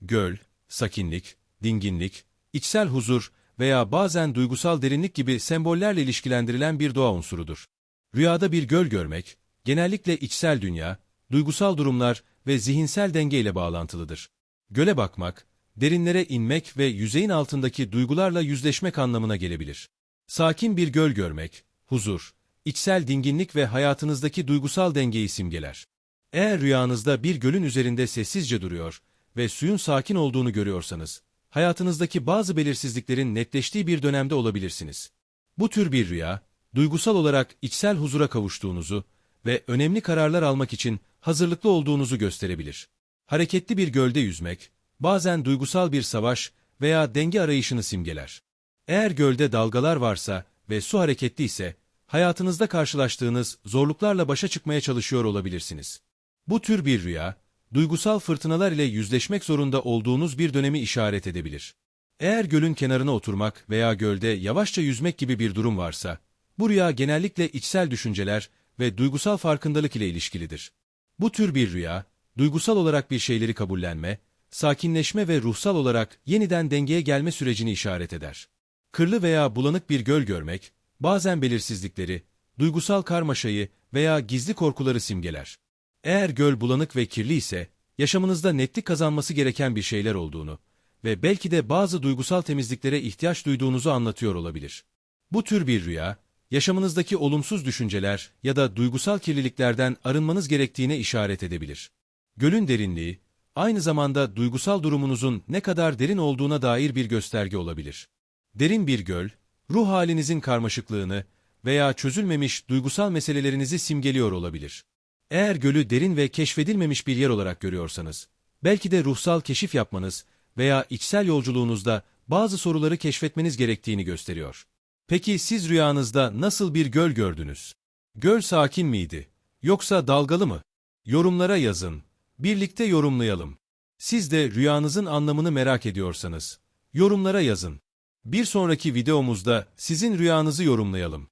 göl, sakinlik, dinginlik, içsel huzur veya bazen duygusal derinlik gibi sembollerle ilişkilendirilen bir doğa unsurudur. Rüyada bir göl görmek, genellikle içsel dünya, duygusal durumlar ve zihinsel denge ile bağlantılıdır. Göle bakmak, derinlere inmek ve yüzeyin altındaki duygularla yüzleşmek anlamına gelebilir. Sakin bir göl görmek, huzur, içsel dinginlik ve hayatınızdaki duygusal dengeyi simgeler. Eğer rüyanızda bir gölün üzerinde sessizce duruyor ve suyun sakin olduğunu görüyorsanız, hayatınızdaki bazı belirsizliklerin netleştiği bir dönemde olabilirsiniz. Bu tür bir rüya, duygusal olarak içsel huzura kavuştuğunuzu ve önemli kararlar almak için hazırlıklı olduğunuzu gösterebilir. Hareketli bir gölde yüzmek, bazen duygusal bir savaş veya denge arayışını simgeler. Eğer gölde dalgalar varsa ve su hareketli ise, hayatınızda karşılaştığınız zorluklarla başa çıkmaya çalışıyor olabilirsiniz. Bu tür bir rüya, duygusal fırtınalar ile yüzleşmek zorunda olduğunuz bir dönemi işaret edebilir. Eğer gölün kenarına oturmak veya gölde yavaşça yüzmek gibi bir durum varsa, bu rüya genellikle içsel düşünceler ve duygusal farkındalık ile ilişkilidir. Bu tür bir rüya, duygusal olarak bir şeyleri kabullenme, sakinleşme ve ruhsal olarak yeniden dengeye gelme sürecini işaret eder. Kırlı veya bulanık bir göl görmek, bazen belirsizlikleri, duygusal karmaşayı veya gizli korkuları simgeler. Eğer göl bulanık ve kirli ise, yaşamınızda netlik kazanması gereken bir şeyler olduğunu ve belki de bazı duygusal temizliklere ihtiyaç duyduğunuzu anlatıyor olabilir. Bu tür bir rüya, yaşamınızdaki olumsuz düşünceler ya da duygusal kirliliklerden arınmanız gerektiğine işaret edebilir. Gölün derinliği, aynı zamanda duygusal durumunuzun ne kadar derin olduğuna dair bir gösterge olabilir. Derin bir göl, ruh halinizin karmaşıklığını veya çözülmemiş duygusal meselelerinizi simgeliyor olabilir. Eğer gölü derin ve keşfedilmemiş bir yer olarak görüyorsanız, belki de ruhsal keşif yapmanız veya içsel yolculuğunuzda bazı soruları keşfetmeniz gerektiğini gösteriyor. Peki siz rüyanızda nasıl bir göl gördünüz? Göl sakin miydi? Yoksa dalgalı mı? Yorumlara yazın. Birlikte yorumlayalım. Siz de rüyanızın anlamını merak ediyorsanız, yorumlara yazın. Bir sonraki videomuzda sizin rüyanızı yorumlayalım.